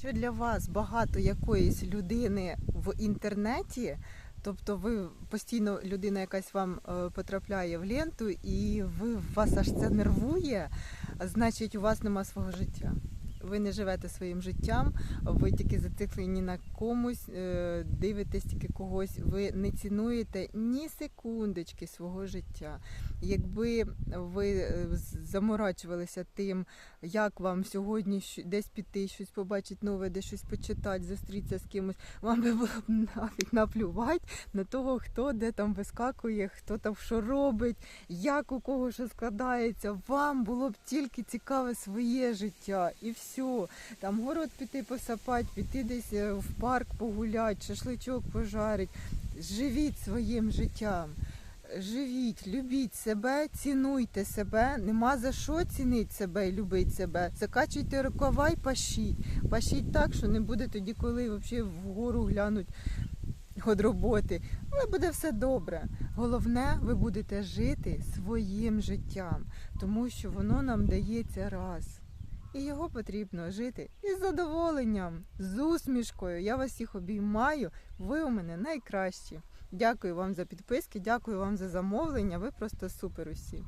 Що для вас багато якоїсь людини в інтернеті, тобто ви постійно людина якась вам е, потрапляє в ленту, і ви вас аж це нервує, значить, у вас нема свого життя. Ви не живете своїм життям, ви тільки зациклені на комусь, е, дивитесь тільки когось, ви не цінуєте ні секундочки свого життя. Якби ви е, заморачувалися тим, як вам сьогодні десь піти, щось побачити нове, де щось почитати, зустрітися з кимось, вам би було б нафіг наплювати на того, хто де там вискакує, хто там що робить, як у кого що складається. Вам було б тільки цікаве своє життя і все. Там город піти посапати, піти десь е, в парк погуляти, шашличок пожарить. Живіть своїм життям. Живіть, любіть себе, цінуйте себе. Нема за що цінити себе і любити себе. Закачуйте рукава й пашіть. Пашіть так, що не буде тоді, коли взагалі вгору глянуть від роботи. Але буде все добре. Головне, ви будете жити своїм життям, тому що воно нам дається раз. І його потрібно жити із задоволенням, з усмішкою. Я вас всіх обіймаю. Ви у мене найкращі. Дякую вам за підписки, дякую вам за замовлення. Ви просто супер усі.